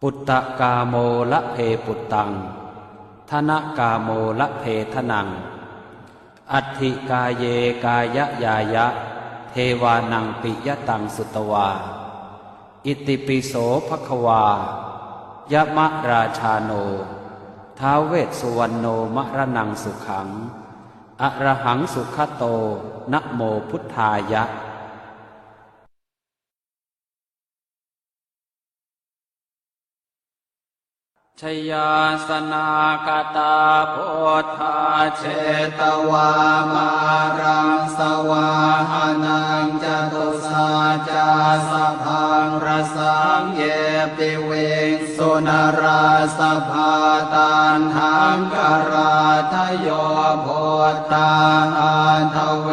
ปุตตะกาโมละเพปุตตังธนกาโมละเพทนัง อัตถิกาเยกายะยายะ เทวานังปิยตังสุตวา อิติปิโสภควายะมะราชาโน ท้าวเวสสุวรรณโนมรนังสุขัง อรหังสุขโตนะโมพุทธายะ ชยาสนากตาโพธาเชตวามารังสวาหานังจตุสาจาสะพังรสังเยปิเวงสุนราสภาตานหังกราทโยโพตาอันทเว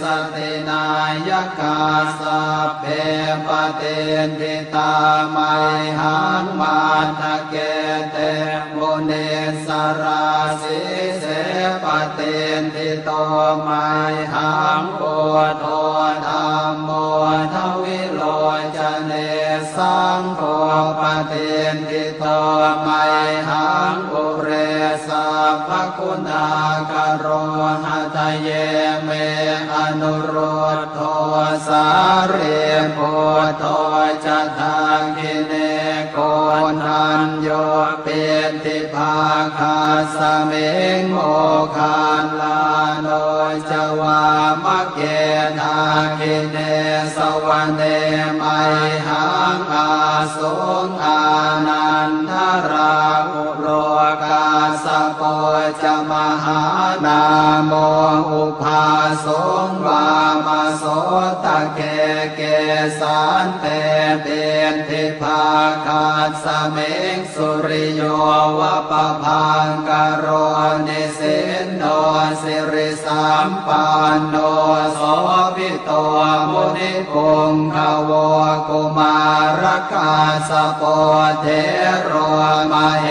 สตินายกาส ปเตนทิตาไมหังมาทะเกเตมุเนสราสิเสปเตนทิโตไมหังโอโทธรรมโมทวิโลจเนสังโฆปเตนทิโตไมหังอุเรสัพ พคุณากโรหัตเยเมอนุโรธโทสาเรโพโทจะทางกิเนโกนันโยเป็นทิภาคาสเมงโมคาลาโนจวามะเกนาคิเนสวรรเนไมหังอาสงอา นาโมอุภาสงวามาโสตะเกเกสานเตเตนทิภาคาสเมงสุริโยวะปะพังกโรนิสินโน สิริสัมปันโนโสภิโตมุนิปุงขวกุมารกาสโปเทโรมาเห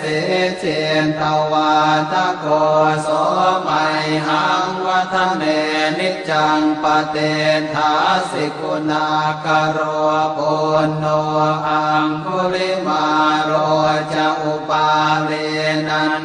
สิเจนตวาตะโกโสไมหังวัฒเนนิจังปเตทาสิกุณากโรปุณโนอังคุลิมาโรจะอุปาเลนัน